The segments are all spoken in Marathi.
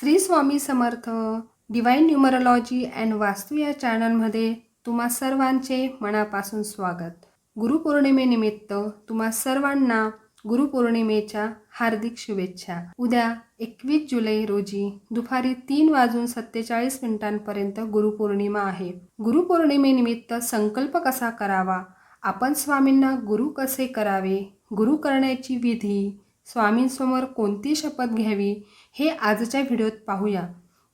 Shri Swami Samarth divine numerology and vastu या चॅनलमध्ये तुम्हा सर्वांचे मनापासून स्वागत. गुरुपौर्णिमेनिमित्त तुम्हा सर्वांना गुरुपौर्णिमेच्या हार्दिक शुभेच्छा. उद्या एकवीस जुलै रोजी दुपारी तीन वाजून सत्तेचाळीस मिनिटांपर्यंत गुरुपौर्णिमा आहे. गुरुपौर्णिमेनिमित्त संकल्प कसा करावा? आपण स्वामींना गुरु कसे करावे? गुरु करण्याची विधी स्वामींसमोर कोणती शपथ घ्यावी हे आजच्या व्हिडिओत पाहूया.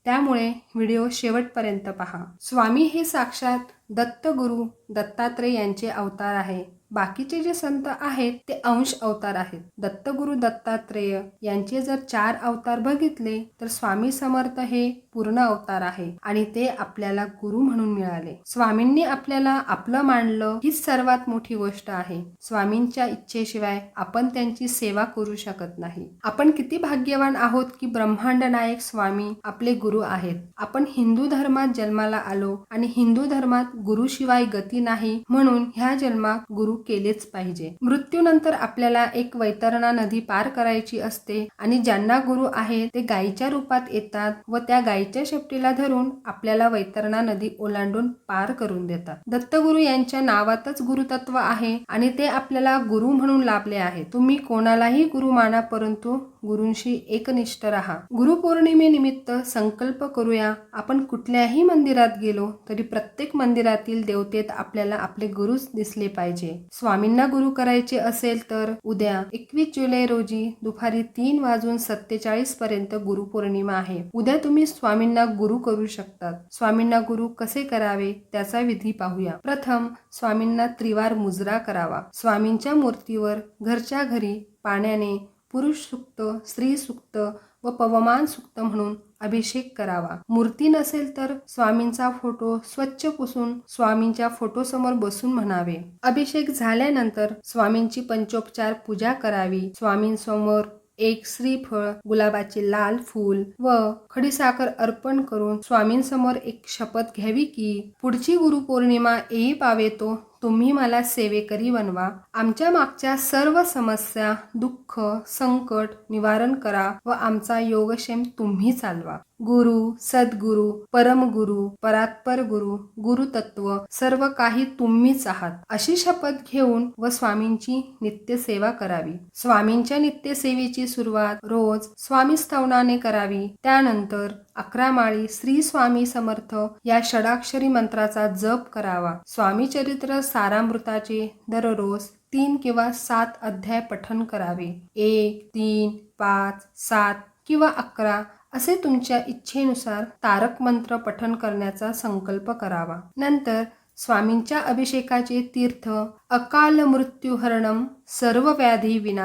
त्यामुळे व्हिडिओ शेवटपर्यंत पहा. स्वामी हे साक्षात दत्तगुरु दत्तात्रय यांचे अवतार आहे. बाकीचे जे संत आहेत ते अंश अवतार आहेत. दत्तगुरु दत्तात्रेय यांचे जर चार अवतार बघितले तर स्वामी समर्थ हे पूर्ण अवतार आहे आणि ते आपल्याला गुरु म्हणून मिळाले. स्वामींनी आपल्याला आपलं मानलं हीच सर्वात मोठी गोष्ट आहे. स्वामींच्या इच्छेशिवाय आपण त्यांची सेवा करू शकत नाही. आपण किती भाग्यवान आहोत की ब्रह्मांड नायक स्वामी आपले गुरु आहेत. आपण हिंदू धर्मात जन्माला आलो आणि हिंदू धर्मात गुरुशिवाय गती नाही म्हणून ह्या जन्मात गुरु केलेच पाहिजे. मृत्यूनंतर आपल्याला एक वैतरणा नदी पार करायची असते आणि ज्यांना गुरु आहे ते गायीच्या रूपात येतात व त्या गायीच्या शेपटीला धरून आपल्याला वैतरणा नदी ओलांडून पार करून देतात. दत्तगुरु यांच्या नावातच गुरुतत्व आहे आणि ते आपल्याला गुरु म्हणून लाभले आहे. तुम्ही कोणालाही गुरु माना परंतु गुरूंशी एकनिष्ठ राहा. गुरुपौर्णिमेनिमित्त संकल्प करूया. आपण कुठल्याही मंदिरात गेलो तरी प्रत्येक मंदिरातील देवतेत आपल्याला आपले गुरुच दिसले पाहिजे. स्वामींना गुरु करायचे असेल तर उद्या एकवीस जुलै रोजी दुपारी तीन वाजून सत्तेचाळीस पर्यंत गुरुपौर्णिमा आहे. उद्या तुम्ही स्वामींना गुरु करू शकतात. स्वामींना गुरु कसे करावे त्याचा विधी पाहूया. प्रथम स्वामींना त्रिवार मुजरा करावा. स्वामींच्या मूर्तीवर घरच्या घरी पाण्याने पुरुष सुक्त स्त्री सुक्त व पवमान सुक्त म्हणून अभिषेक करावा. मूर्ती नसेल तर स्वामींचा फोटो स्वच्छ पुसून स्वामींच्या फोटोसमोर बसून म्हणावे. अभिषेक झाल्यानंतर स्वामींची पंचोपचार पूजा करावी. स्वामींसमोर एक श्रीफळ गुलाबाचे लाल फूल व खडीसाखर अर्पण करून स्वामींसमोर एक शपथ घ्यावी की पुढची गुरुपौर्णिमा येई पावेतो तुम्ही मला सेवेकरी बनवा. आमच्या मागच्या सर्व समस्या दुःख संकट निवारण करा व आमचा योगक्षेम तुम्ही चालवा. गुरु सद्गुरु परमगुरु परात्पर गुरु गुरुतत्व सर्व काही तुम्हीच आहात. अशी शपथ घेऊन व स्वामींची नित्यसेवा करावी. स्वामींच्या नित्यसेवेची सुरुवात रोज स्वामी स्तवनाने करावी. त्यानंतर अकरा माळी श्री स्वामी समर्थ या षडाक्षरी मंत्राचा जप करावा. स्वामी चरित्र सारामृताचे दररोज तीन किंवा सात अध्याय पठन करावे. एक तीन पाच सात किंवा अकरा असे तुमच्या इच्छेनुसार तारक मंत्र पठन करण्याचा संकल्प करावा. नंतर स्वामींच्या अभिषेकाचे तीर्थ अकाल मृत्युहरणं सर्व व्याधी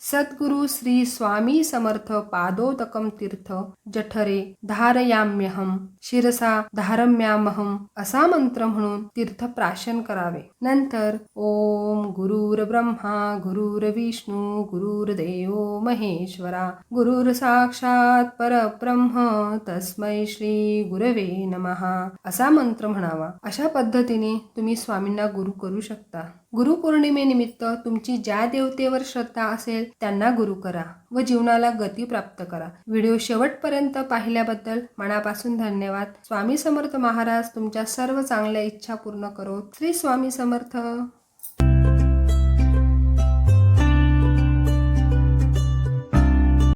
सद्गुरु श्री स्वामी समर्थ पादोदकं तीर्थ जठरे धारयाम्यहम शिरसा धारम्यामहम असा मंत्र म्हणून तीर्थ प्राशन करावे. नंतर ओम गुरुर ब्रह्मा गुरुर विष्णू गुरुर्देव महेश्वरा गुरुर साक्षात परब्रह्म तस्मै श्री गुरवे नमहा असा मंत्र म्हणावा. अशा पद्धतीने तुम्ही स्वामींना गुरु करू शकता. गुरुपौर्णिमेनिमित्त तुमची ज्या देवतेवर श्रद्धा असेल त्यांना गुरु करा व जीवनाला गती प्राप्त करा. व्हिडिओ शेवटपर्यंत पाहिल्याबद्दल मनापासून धन्यवाद. स्वामी समर्थ महाराज तुमच्या सर्व चांगल्या इच्छा पूर्ण करो. श्री स्वामी समर्थ.